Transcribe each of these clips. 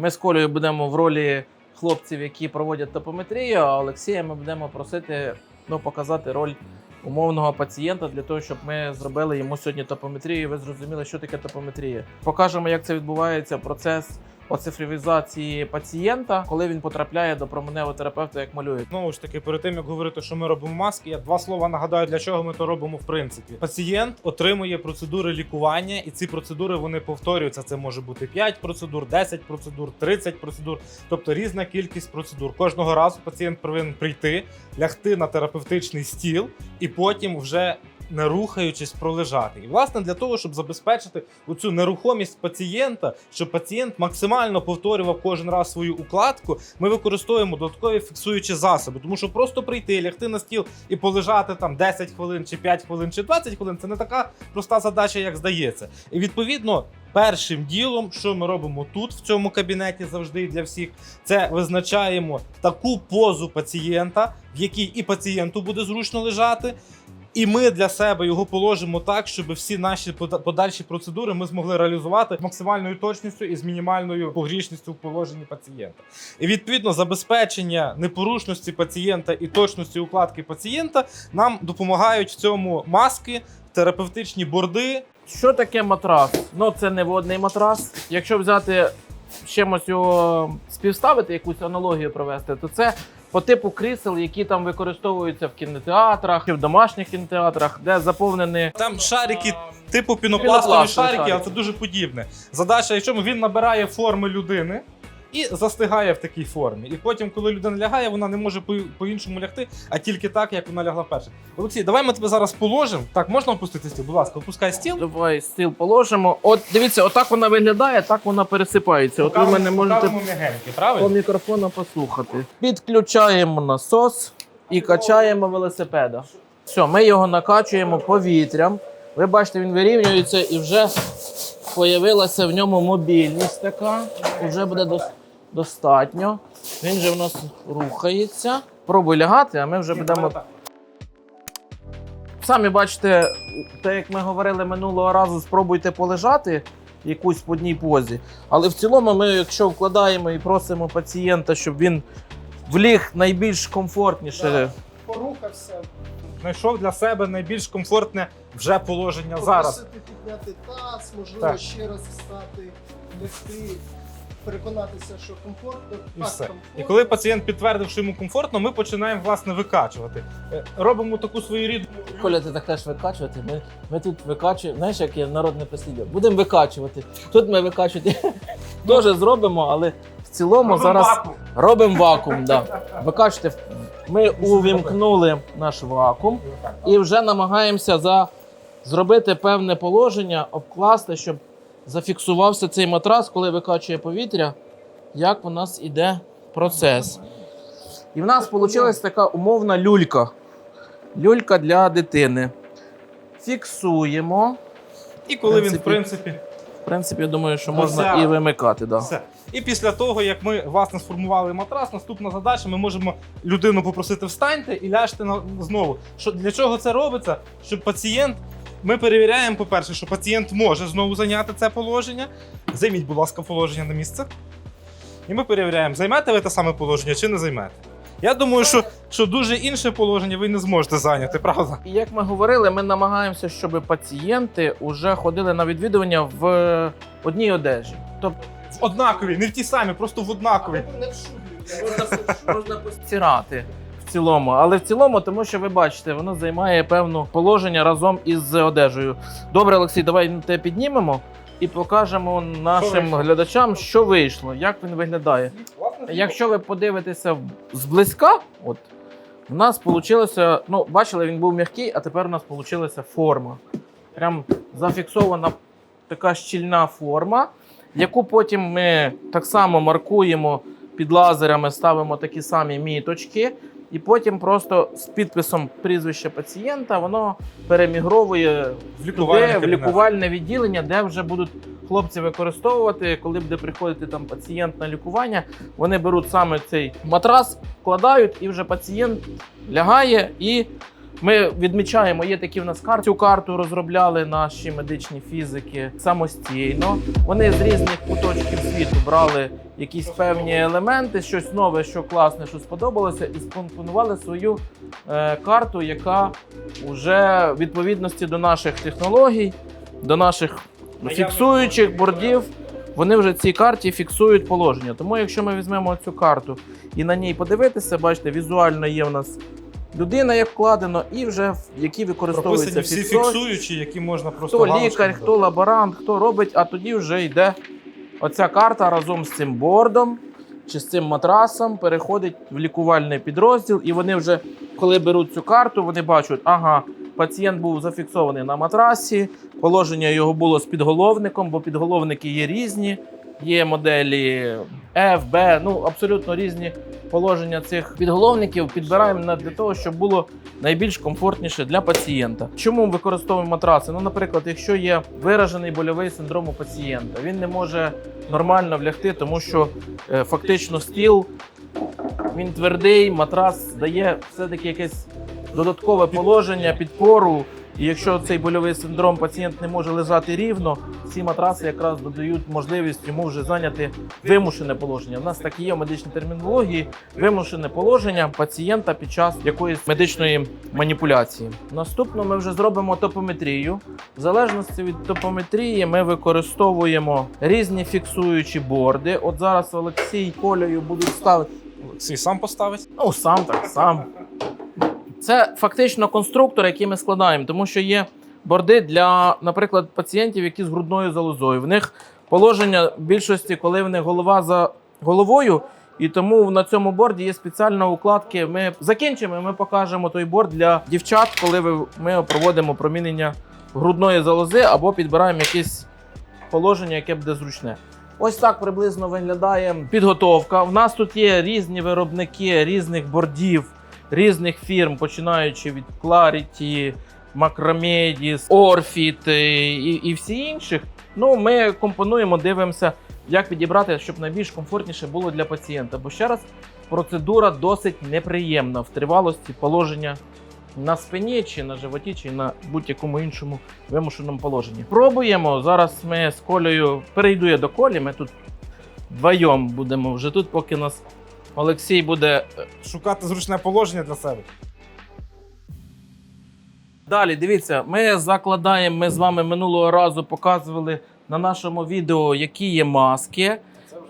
Ми з Колею будемо в ролі хлопців, які проводять топометрію, а Олексія ми будемо просити ну, показати роль умовного пацієнта для того, щоб ми зробили йому сьогодні топометрію. і Ви зрозуміли, що таке топометрія. Покажемо, як це відбувається процес оцифровізації пацієнта, коли він потрапляє до променевого терапевта, як малює. Знову ж таки, перед тим як говорити, що ми робимо маски, я два слова нагадаю, для чого ми то робимо в принципі. Пацієнт отримує процедури лікування, і ці процедури вони повторюються. Це може бути 5 процедур, 10 процедур, 30 процедур, тобто різна кількість процедур. Кожного разу пацієнт повинен прийти, лягти на терапевтичний стіл і потім вже. Не рухаючись, пролежати. І власне для того, щоб забезпечити оцю нерухомість пацієнта, щоб пацієнт максимально повторював кожен раз свою укладку, ми використовуємо додаткові фіксуючі засоби. Тому що просто прийти, лягти на стіл і полежати там 10 хвилин, чи 5 хвилин, чи 20 хвилин це не така проста задача, як здається. І відповідно. Першим ділом, що ми робимо тут, в цьому кабінеті завжди для всіх, це визначаємо таку позу пацієнта, в якій і пацієнту буде зручно лежати, і ми для себе його положимо так, щоб всі наші пода- подальші процедури ми змогли реалізувати з максимальною точністю і з мінімальною погрішністю в положенні пацієнта. І відповідно забезпечення непорушності пацієнта і точності укладки пацієнта нам допомагають в цьому маски, терапевтичні борди. Що таке матрас? Ну, це не водний матрас. Якщо взяти з чимось його співставити, якусь аналогію провести, то це по типу крісел, які там використовуються в кінотеатрах, і в домашніх кінотеатрах, де заповнені Там шарики типу пінопластові Пінопластові шарики, а шарики. це дуже подібне. Задача, якщо він набирає форми людини. І застигає в такій формі. І потім, коли людина лягає, вона не може по- по-іншому лягти, а тільки так, як вона лягла перше. Олексій, давай ми тебе зараз положимо. Так, можна опустити стіл? Будь ласка, опускай стіл. Давай стіл положимо. От дивіться, отак вона виглядає, так вона пересипається. От ви мене можете Покажемо м'ягенькі, по правильно? мікрофону послухати. Підключаємо насос і качаємо велосипеда. Все, ми його накачуємо повітрям. Ви бачите, він вирівнюється і вже появилася в ньому мобільність така. Вже буде дос- достатньо. Він же в нас рухається. Пробуй лягати, а ми вже будемо. Самі бачите, те, як ми говорили минулого разу, спробуйте полежати якусь в одній позі. Але в цілому, ми, якщо вкладаємо і просимо пацієнта, щоб він вліг найбільш комфортніше. порухався, Знайшов для себе найбільш комфортне вже положення зараз. попросити підняти таз, можливо, Так. ще раз встати, лягти, переконатися, що комфортно. І так, все. комфортно. І коли пацієнт підтвердив, що йому комфортно, ми починаємо власне викачувати. Е, Робимо таку своєрідну Коля, ти так теж викачувати. Ми, ми тут викачуємо, знаєш, як є народне прислів'я. Будемо викачувати. Тут ми викачувати теж зробимо, але в цілому Робимо зараз вакуум. робимо вакуум. Да. Викачуйте. Ми увімкнули наш вакуум і вже намагаємося за... зробити певне положення, обкласти, щоб зафіксувався цей матрас, коли викачує повітря, як у нас іде процес. І в нас вийшла така умовна люлька. Люлька для дитини. Фіксуємо. І коли він, в принципі, В принципі, я думаю, що можна Досяг. і вимикати. Да. все. І після того, як ми власне сформували матрас, наступна задача, ми можемо людину попросити встаньте і ляжте на знову. Що для чого це робиться? Щоб пацієнт. Ми перевіряємо, по-перше, що пацієнт може знову зайняти це положення. Займіть, будь ласка, положення на місце. І ми перевіряємо, займете ви те саме положення чи не займете. Я думаю, що, що дуже інше положення ви не зможете зайняти, правда? І як ми говорили, ми намагаємося, щоб пацієнти вже ходили на відвідування в одній одежі. Тобто В однакові, не в ті самі, просто в однакові. Або не в шубі. можна постирати в цілому. Але в цілому, тому що ви бачите, воно займає певне положення разом із одежею. Добре, Олексій, давай тебе піднімемо і покажемо нашим глядачам, що вийшло, як він виглядає. Якщо ви подивитеся зблизька, от у нас вийшло, ну, бачили, він був м'який, а тепер у нас вийшла форма. Прям зафіксована така щільна форма, яку потім ми так само маркуємо під лазерами, ставимо такі самі міточки, і потім просто з підписом прізвища пацієнта воно перемігровує В лікувальне, туди, в лікувальне відділення, де вже будуть хлопці використовувати, коли буде приходити там пацієнт на лікування. Вони беруть саме цей матрас, вкладають, і вже пацієнт лягає і Ми відмічаємо, є такі в нас карти. Цю карту розробляли наші медичні фізики самостійно. Вони з різних куточків світу брали якісь певні елементи, щось нове, що класне, що сподобалося, і скомпонували свою е, карту, яка вже в відповідності до наших технологій, до наших фіксуючих бордів. Вони вже цій карті фіксують положення. Тому, якщо ми візьмемо цю карту і на ній подивитися, бачите, візуально є в нас людина, як вкладено, і вже в які використовуються Прописані всі фіксуючі, які можна просто Хто лікар, хто лаборант, хто робить, а тоді вже йде оця карта разом з цим бордом чи з цим матрасом переходить в лікувальний підрозділ, і вони вже, коли беруть цю карту, вони бачать, ага, пацієнт був зафіксований на матрасі, положення його було з підголовником, бо підголовники є різні. Є моделі F, B, ну абсолютно різні положення цих підголовників. Підбираємо для того, щоб було найбільш комфортніше для пацієнта. Чому використовуємо матраси? Ну, наприклад, якщо є виражений больовий синдром у пацієнта, він не може нормально влягти, тому що е, фактично стіл він твердий, матрас дає все-таки якесь додаткове положення, підпору. І якщо цей больовий синдром пацієнт не може лежати рівно, ці матраси якраз додають можливість йому вже зайняти вимушене положення. У нас так і є в медичній термінології вимушене положення пацієнта під час якоїсь медичної маніпуляції. Наступно ми вже зробимо топометрію. В залежності від топометрії ми використовуємо різні фіксуючі борди. От зараз Олексій Колею будуть ставити. Олексій сам поставить. Ну, сам так, сам. Це фактично конструктор, який ми складаємо, тому що є борди для, наприклад, пацієнтів, які з грудною залозою. В них положення в більшості, коли в них голова за головою, і тому на цьому борді є спеціальна укладки. Ми закінчимо, ми покажемо той борд для дівчат, коли ми проводимо промінення грудної залози або підбираємо якесь положення, яке буде зручне. Ось так приблизно виглядає підготовка. У нас тут є різні виробники різних бордів, різних фірм, починаючи від Clarity, Macromedis, Orfit е, і, і всі інших. Ну, ми компонуємо, дивимося, як підібрати, щоб найбільш комфортніше було для пацієнта. Бо ще раз, процедура досить неприємна в тривалості положення на спині, чи на животі, чи на будь-якому іншому вимушеному положенні. Пробуємо. Зараз ми з колею перейду я до колі. Ми тут вдвоєм будемо вже тут, поки нас Олексій буде е, Шукати зручне положення для себе. Далі, дивіться, ми закладаємо, ми з вами минулого разу показували на нашому відео, які є маски,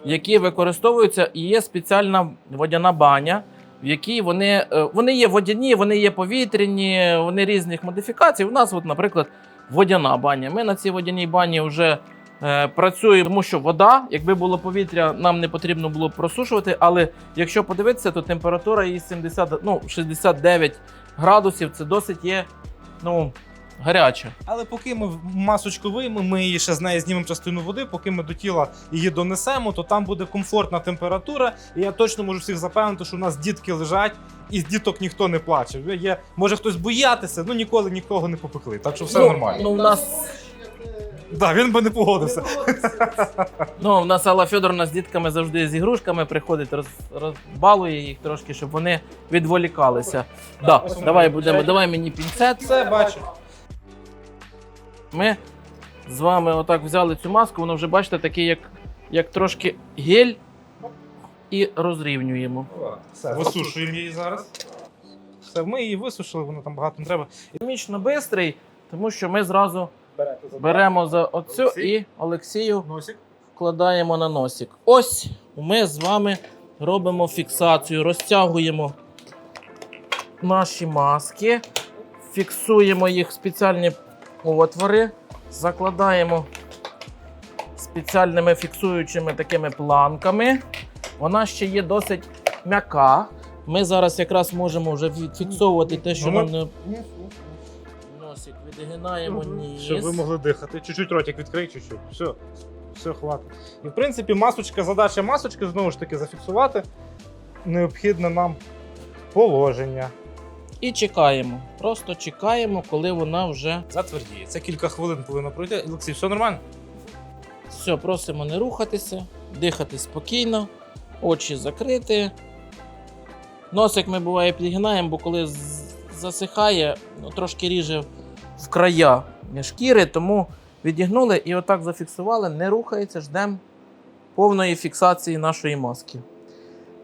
які використовуються, і є спеціальна водяна баня, в якій вони, е, вони є водяні, вони є повітряні, вони різних модифікацій. У нас, от, наприклад, водяна баня. Ми на цій водяній бані вже е, працюємо, тому що вода, якби було повітря, нам не потрібно було просушувати. Але якщо подивитися, то температура її 70, ну, 69 градусів. Це досить є ну, гаряче. Але поки ми масочку виймемо, ми її ще з неї знімемо частину води, поки ми до тіла її донесемо, то там буде комфортна температура. І я точно можу всіх запевнити, що у нас дітки лежать, і з діток ніхто не плаче. Є, може хтось боятися, ну ніколи нікого не попекли. Так що все ну, нормально. Ну, у нас, Да, він би не погодився. ну, у нас Алла Федоровна з дітками завжди з ігрушками приходить, роз, розбалує їх трошки, щоб вони відволікалися. Да, давай будемо, давай мені пінцет. Це бачу. Ми з вами отак взяли цю маску, воно вже бачите, такий, як, як трошки гель, і розрівнюємо. Все, висушуємо її зараз. Все, ми її висушили, воно там багато не треба. Мічно бистрий, тому що ми зразу беремо за оцю і Олексію носик. вкладаємо на носик. Ось ми з вами робимо фіксацію, розтягуємо наші маски, фіксуємо їх в спеціальні отвори, закладаємо спеціальними фіксуючими такими планками. Вона ще є досить м'яка. Ми зараз якраз можемо вже фіксовувати те, що Ну, нам не носик відгинаємо ніс. Щоб ви могли дихати. Чуть-чуть ротик відкрий, чуть-чуть. Все. Все, хватить. І в принципі, масочка, задача масочки знову ж таки зафіксувати. Необхідне нам положення. І чекаємо. Просто чекаємо, коли вона вже Затвердіє. Це кілька хвилин повинно пройти. Олексій, все нормально? все, просимо не рухатися, дихати спокійно, очі закриті. Носик ми буває підгинаємо, бо коли засихає, ну, трошки ріже в края шкіри, тому відігнули і отак зафіксували, не рухається, ждемо повної фіксації нашої маски.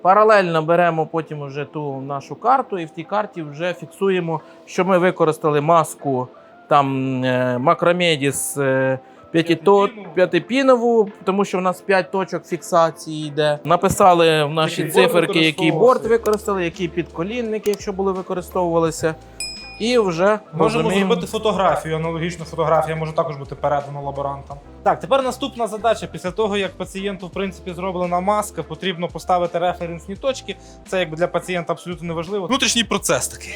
Паралельно беремо потім вже ту нашу карту, і в тій карті вже фіксуємо, що ми використали маску там е, Macromedes е, П'ятипінову. тому що в нас 5 точок фіксації йде. Написали в наші циферки, який борт використали, які підколінники, якщо були використовувалися. І вже Можемо розуміємо. зробити фотографію, аналогічну фотографія може також бути передана лаборантам. Так, тепер наступна задача. Після того, як пацієнту в принципі зроблена маска, потрібно поставити референсні точки. Це якби для пацієнта абсолютно неважливо. Внутрішній процес такий.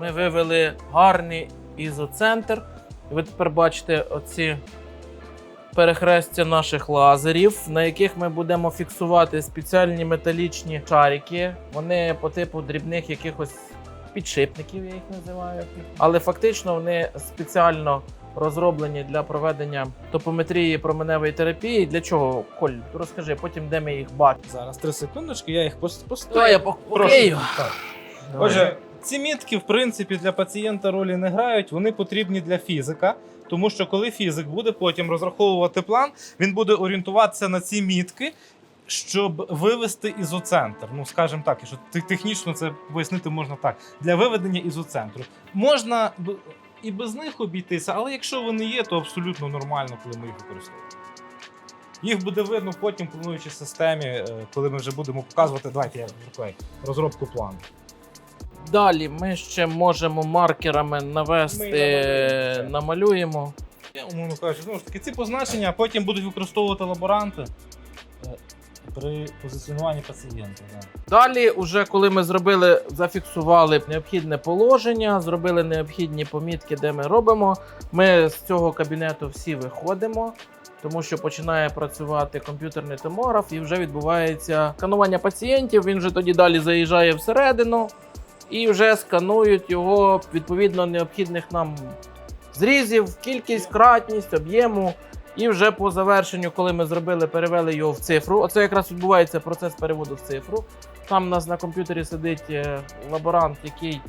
Ми вивели гарний ізоцентр. І ви тепер бачите оці перехрестя наших лазерів, на яких ми будемо фіксувати спеціальні металічні шарики. Вони по типу дрібних якихось підшипників, я їх називаю. Але фактично вони спеціально розроблені для проведення топометрії променевої терапії. Для чого? Коль, розкажи, потім де ми їх бачимо. Зараз три секундочки, я їх поставлю. Я покрию. Отже, ці мітки, в принципі, для пацієнта ролі не грають, вони потрібні для фізика. Тому що коли фізик буде потім розраховувати план, він буде орієнтуватися на ці мітки, щоб вивести ізоцентр. Ну, скажімо так, що технічно це пояснити можна так. Для виведення ізоцентру. Можна і без них обійтися, але якщо вони є, то абсолютно нормально, коли ми їх використовуємо. Їх буде видно потім в плануючій системі, е, коли ми вже будемо показувати. Давайте я розклею розробку плану. Далі ми ще можемо маркерами навести, намалюємо намалюємо. Я, умовно кажучи, знову ж таки, ці позначення потім будуть використовувати лаборанти при позиціонуванні пацієнта. Да. Далі, уже коли ми зробили, зафіксували необхідне положення, зробили необхідні помітки, де ми робимо. Ми з цього кабінету всі виходимо, тому що починає працювати комп'ютерний томограф і вже відбувається сканування пацієнтів. Він вже тоді далі заїжджає всередину і вже сканують його відповідно необхідних нам зрізів, кількість, кратність, об'єму. І вже по завершенню, коли ми зробили, перевели його в цифру. Оце якраз відбувається процес переводу в цифру. Там у нас на комп'ютері сидить е, лаборант, який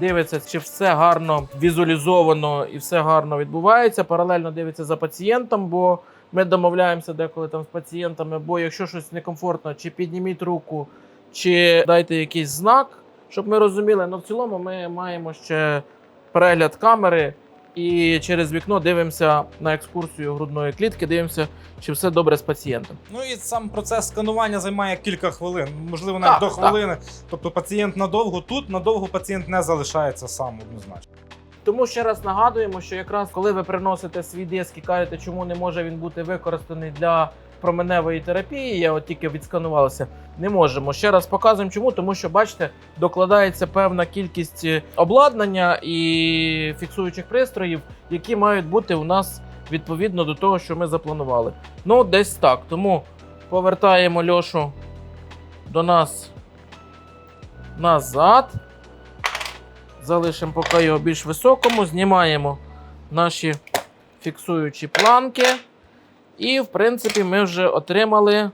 дивиться, чи все гарно візуалізовано і все гарно відбувається. Паралельно дивиться за пацієнтом, бо ми домовляємося деколи там з пацієнтами, бо якщо щось некомфортно, чи підніміть руку, чи дайте якийсь знак, щоб ми розуміли. Ну в цілому ми маємо ще перегляд камери. І через вікно дивимося на екскурсію грудної клітки, дивимося, чи все добре з пацієнтом. Ну і сам процес сканування займає кілька хвилин, можливо, навіть Так, до так. хвилини. Тобто пацієнт надовго тут, надовго пацієнт не залишається сам однозначно. Тому ще раз нагадуємо, що якраз коли ви приносите свій диск і кажете, чому не може він бути використаний для променевої терапії, я от тільки відсканувалася, не можемо. Ще раз показуємо, чому, тому що бачите, докладається певна кількість е, обладнання і фіксуючих пристроїв, які мають бути у нас відповідно до того, що ми запланували. Ну, десь так. Тому повертаємо Льошу до нас назад. Залишимо поки його більш високому, знімаємо наші фіксуючі планки. І, в принципі, ми вже отримали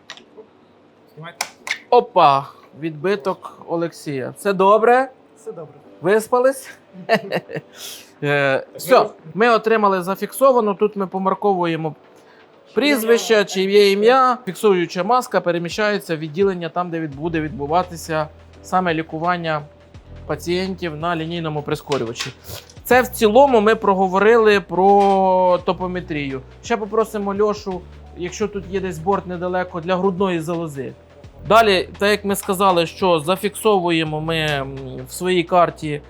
опа, відбиток Олексія. Все добре? Все добре. Виспались? Е, Все, ми отримали зафіксовано. Тут ми помарковуємо прізвище, чи є ім'я. Фіксуюча маска переміщається в відділення там, де буде відбуватися саме лікування пацієнтів на лінійному прискорювачі. Це в цілому ми проговорили про топометрію. Ще попросимо Льошу, якщо тут є десь борт недалеко для грудної залози. Далі, так як ми сказали, що зафіксовуємо ми в своїй карті,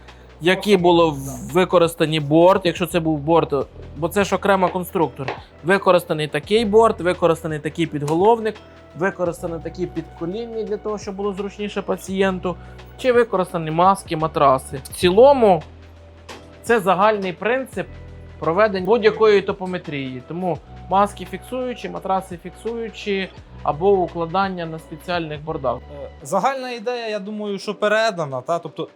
які було використані борт. Якщо це був борт, бо це ж окремо конструктор. Використаний такий борт, використаний такий підголовник, використані такі підколінні для того, щоб було зручніше пацієнту, чи використані маски, матраси. В цілому це загальний принцип проведення будь-якої топометрії. Тому маски фіксуючі, матраси фіксуючі або укладання на спеціальних бордах. Е, Загальна ідея, я думаю, що передана. Та? Тобто,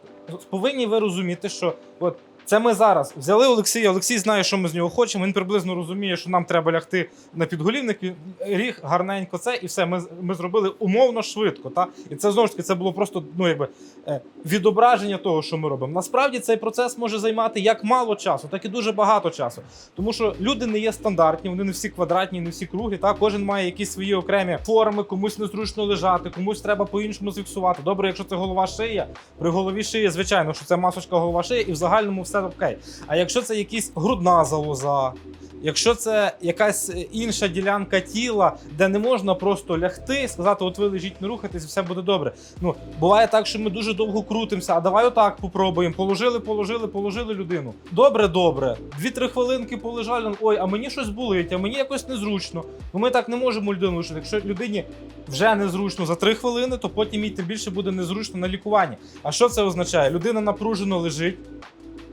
повинні ви розуміти, що от Це ми зараз взяли Олексія. Олексій знає, що ми з нього хочемо. Він приблизно розуміє, що нам треба лягти на підголівник. Ріг гарненько це, і все. Ми, ми зробили умовно швидко. Та? І це знову ж таки це було просто ну, якби, е, відображення того, що ми робимо. Насправді цей процес може займати як мало часу, так і дуже багато часу. Тому що люди не є стандартні, вони не всі квадратні, не всі круглі. Та? Кожен має якісь свої окремі форми, комусь незручно лежати, комусь треба по-іншому зфіксувати. Добре, якщо це голова шия, при голові шиї, звичайно, що це масочка голова шиї, і в загальному все окей. А якщо це якась грудна залоза, якщо це якась інша ділянка тіла, де не можна просто лягти, сказати, от ви лежіть, не рухайтесь, все буде добре. Ну буває так, що ми дуже довго крутимося. А давай отак попробуємо. Положили, положили, положили людину. Добре, добре. Дві-три хвилинки полежали. Ой, а мені щось болить, а мені якось незручно. Ну ми так не можемо людину лишити. Якщо людині вже незручно за три хвилини, то потім їй тим більше буде незручно на лікуванні. А що це означає? Людина напружено лежить,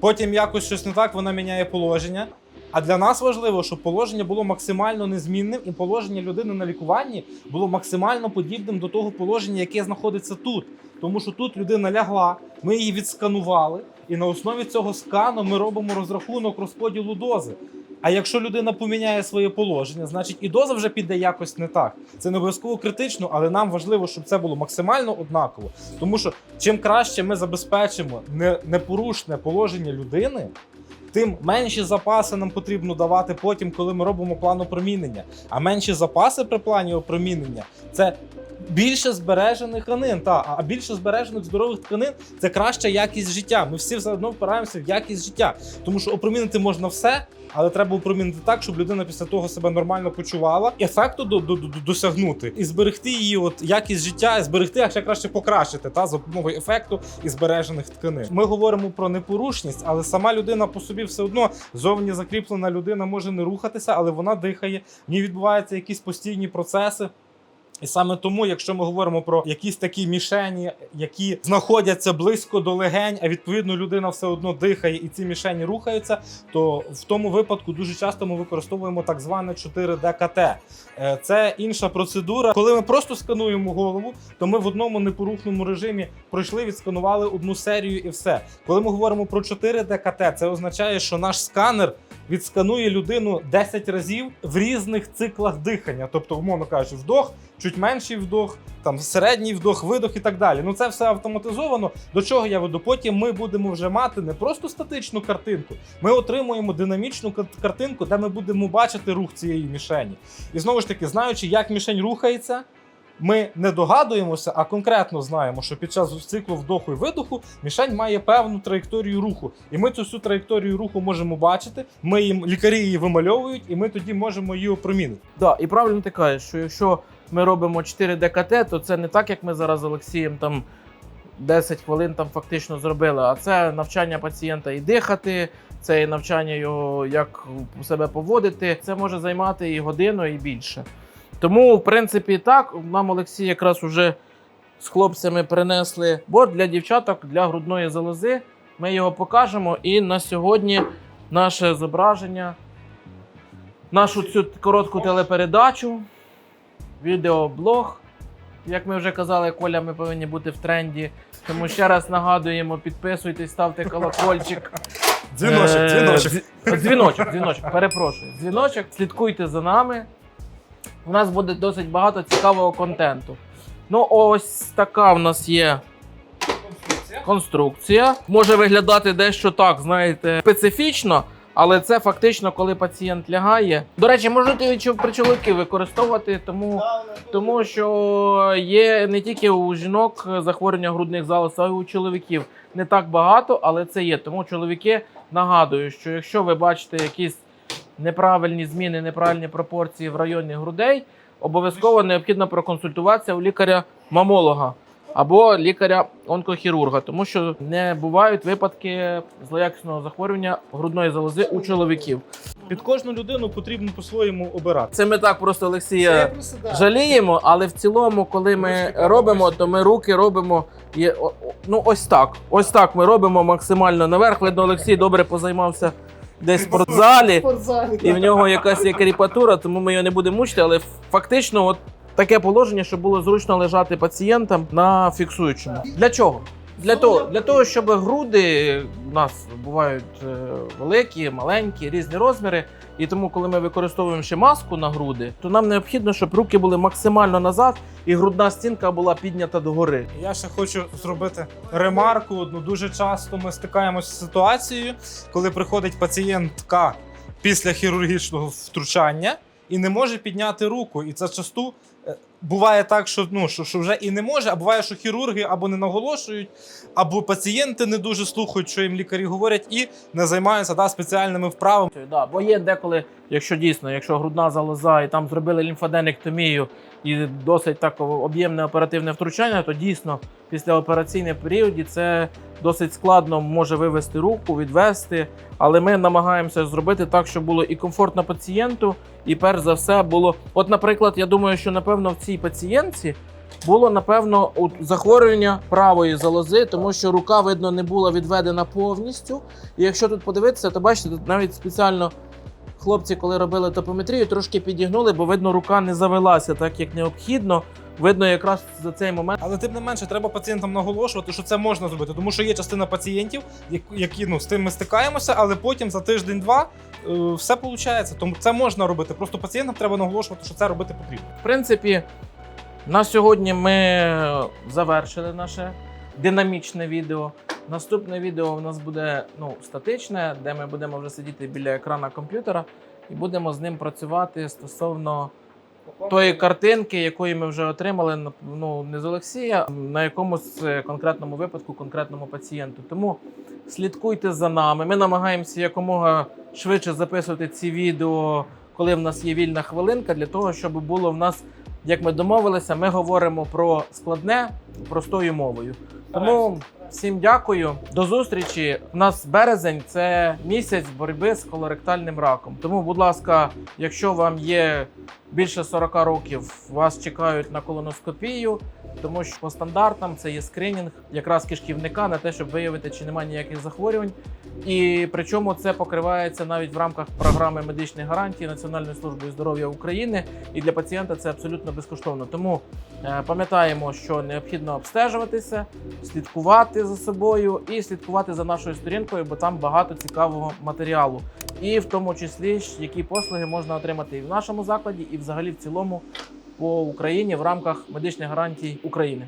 потім якось щось не так, вона міняє положення. А для нас важливо, щоб положення було максимально незмінним, і положення людини на лікуванні було максимально подібним до того положення, яке знаходиться тут. Тому що тут людина лягла, ми її відсканували, і на основі цього скану ми робимо розрахунок розподілу дози. А якщо людина поміняє своє положення, значить і доза вже піде якось не так. Це не обов'язково критично, але нам важливо, щоб це було максимально однаково. Тому що чим краще ми забезпечимо непорушне положення людини, тим менші запаси нам потрібно давати потім, коли ми робимо план опромінення. А менші запаси при плані опромінення це. Більше збережених тканин, та а більше збережених здорових тканин це краща якість життя. Ми всі все одно впираємося в якість життя, тому що опромінити можна все, але треба опромінити так, щоб людина після того себе нормально почувала, ефекту до, до, до- досягнути і зберегти її от якість життя, і зберегти, а ще краще покращити та за допомогою ефекту і збережених тканин. Ми говоримо про непорушність, але сама людина по собі все одно зовні закріплена людина може не рухатися, але вона дихає. В ній відбуваються якісь постійні процеси. І саме тому, якщо ми говоримо про якісь такі мішені, які знаходяться близько до легень, а відповідно людина все одно дихає і ці мішені рухаються, то в тому випадку дуже часто ми використовуємо так зване 4D КТ. Е, Це інша процедура. Коли ми просто скануємо голову, то ми в одному непорухному режимі пройшли, відсканували одну серію і все. Коли ми говоримо про 4D КТ, це означає, що наш сканер відсканує людину 10 разів в різних циклах дихання. Тобто, умовно кажучи, вдох, чуть менший вдох, там середній вдох, видох і так далі. Ну це все автоматизовано. До чого я веду? Потім ми будемо вже мати не просто статичну картинку, ми отримуємо динамічну кар- картинку, де ми будемо бачити рух цієї мішені. І знову ж таки, знаючи, як мішень рухається. Ми не догадуємося, а конкретно знаємо, що під час циклу вдоху і видоху мішень має певну траєкторію руху. І ми цю всю траєкторію руху можемо бачити. Ми їм лікарі її вимальовують, і ми тоді можемо її опромінити. Да, і правильно ти кажеш, що якщо ми робимо 4 ДКТ, то це не так, як ми зараз з Олексієм там 10 хвилин там фактично зробили, а це навчання пацієнта і дихати, це і навчання його, як себе поводити. Це може займати і годину, і більше. Тому, в принципі, так, нам Олексій якраз уже з хлопцями принесли борт для дівчаток для грудної залози. Ми його покажемо. І на сьогодні наше зображення, нашу цю коротку телепередачу, відеоблог. Як ми вже казали, Коля, ми повинні бути в тренді. Тому ще раз нагадуємо, підписуйтесь, ставте колокольчик. Дзвіночок, Е, дзвіночок. Дзвіночок, дзвіночок, перепрошую. Дзвіночок, слідкуйте за нами. У нас буде досить багато цікавого контенту. Ну, ось така в нас є конструкція. Може виглядати дещо так, знаєте, специфічно, але це фактично, коли пацієнт лягає. До речі, можете і при чоловіки використовувати, тому. Тому що є не тільки у жінок захворювання грудних залоз, а й у чоловіків. Не так багато, але це є. Тому чоловіки нагадую, що якщо ви бачите якісь неправильні зміни, неправильні пропорції в районі грудей, обов'язково необхідно проконсультуватися у лікаря-мамолога або лікаря-онкохірурга, тому що не бувають випадки злоякісного захворювання грудної залози у чоловіків. Під кожну людину потрібно по-своєму обирати. Це ми так просто Це Олексія. просто, да. Жаліємо, але в цілому, коли ми робимо, то ми руки робимо є, ну ось так. Ось так ми робимо максимально наверх. Видно, Олексій добре позаймався десь в спортзалі, спортзалі. і в нього якась є кріпатура, тому ми його не будемо мучити. Але фактично, от таке положення, щоб було зручно лежати пацієнтам на фіксуючому. Для чого? Для того, для того, щоб груди у нас бувають е, великі, маленькі, різні розміри. І тому, коли ми використовуємо ще маску на груди, то нам необхідно, щоб руки були максимально назад і грудна стінка була піднята догори. Я ще хочу зробити ремарку. одну. дуже часто ми стикаємося з ситуацією, коли приходить пацієнтка після хірургічного втручання і не може підняти руку. І це часто буває так, що, ну, що, що вже і не може, а буває, що хірурги або не наголошують, або пацієнти не дуже слухають, що їм лікарі говорять, і не займаються да, спеціальними вправами. Да, бо є деколи, якщо дійсно, якщо грудна залоза і там зробили лімфоденектомію і досить так об'ємне оперативне втручання, то дійсно після операційної періоді це досить складно може вивести руку, відвести. Але ми намагаємося зробити так, щоб було і комфортно пацієнту, і перш за все було. От, наприклад, я думаю, що напевно в цій пацієнтці було напевно захворювання правої залози, тому що рука, видно, не була відведена повністю. І якщо тут подивитися, то бачите, тут навіть спеціально хлопці, коли робили топометрію, трошки підігнули, бо видно, рука не завелася так, як необхідно. Видно, якраз за цей момент. Але тим не менше, треба пацієнтам наголошувати, що це можна зробити, тому що є частина пацієнтів, які ну з тим ми стикаємося, але потім за тиждень-два е, все виходить. Тому це можна робити. Просто пацієнтам треба наголошувати, що це робити потрібно. В принципі, на сьогодні ми завершили наше динамічне відео. Наступне відео у нас буде ну, статичне, де ми будемо вже сидіти біля екрана комп'ютера і будемо з ним працювати стосовно тої картинки, якої ми вже отримали ну, не з Олексія, на якомусь е, конкретному випадку, конкретному пацієнту. Тому слідкуйте за нами. Ми намагаємося якомога швидше записувати ці відео, коли в нас є вільна хвилинка, для того, щоб було в нас, як ми домовилися, ми говоримо про складне простою мовою. Тому всім дякую. До зустрічі. У нас березень це місяць боротьби з колоректальним раком. Тому, будь ласка, якщо вам є більше 40 років, вас чекають на колоноскопію, тому що по стандартам це є скринінг якраз кишківника на те, щоб виявити, чи немає ніяких захворювань. І причому це покривається навіть в рамках програми медичних гарантій Національної служби здоров'я України. І для пацієнта це абсолютно безкоштовно. Тому е, пам'ятаємо, що необхідно обстежуватися, слідкувати за собою і слідкувати за нашою сторінкою, бо там багато цікавого матеріалу. І в тому числі, які послуги можна отримати і в нашому закладі, і взагалі в цілому по Україні в рамках медичних гарантій України.